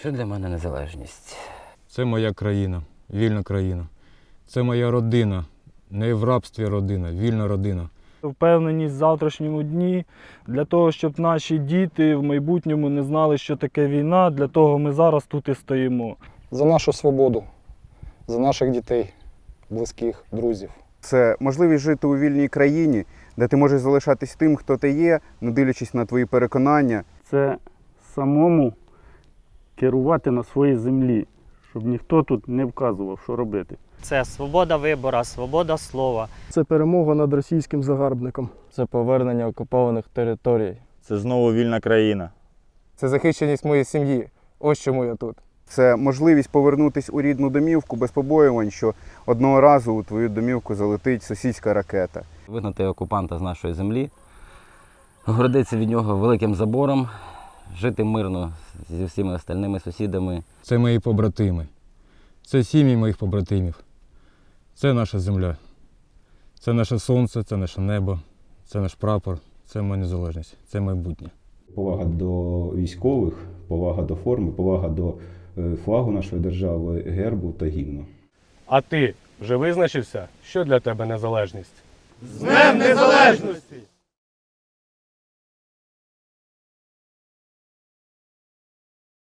Що для мене незалежність? Це моя країна, вільна країна. Це моя родина, не в рабстві родина, вільна родина. Впевненість в завтрашньому дні для того, щоб наші діти в майбутньому не знали, що таке війна. Для того ми зараз тут і стоїмо. За нашу свободу, за наших дітей, близьких, друзів. Це можливість жити у вільній країні, де ти можеш залишатись тим, хто ти є, не дивлячись на твої переконання. це самому керувати на своїй землі, щоб ніхто тут не вказував, що робити. Це свобода вибору, свобода слова. Це перемога над російським загарбником. Це повернення окупованих територій. Це знову вільна країна. Це захищеність моєї сім'ї. Ось чому я тут. Це можливість повернутись у рідну домівку без побоювань, що одного разу у твою домівку залетить сусідська ракета. Вигнати окупанта з нашої землі, гордитися від нього великим забором, жити мирно зі всіма остальними сусідами. Це мої побратими. Це сім'ї моїх побратимів. Це наша земля. Це наше сонце, це наше небо, це наш прапор, це моя незалежність, це майбутнє. Повага до військових, повага до форми, повага до е, флагу нашої держави, гербу та гімну. А ти вже визначився, що для тебе незалежність? З Днем Незалежності!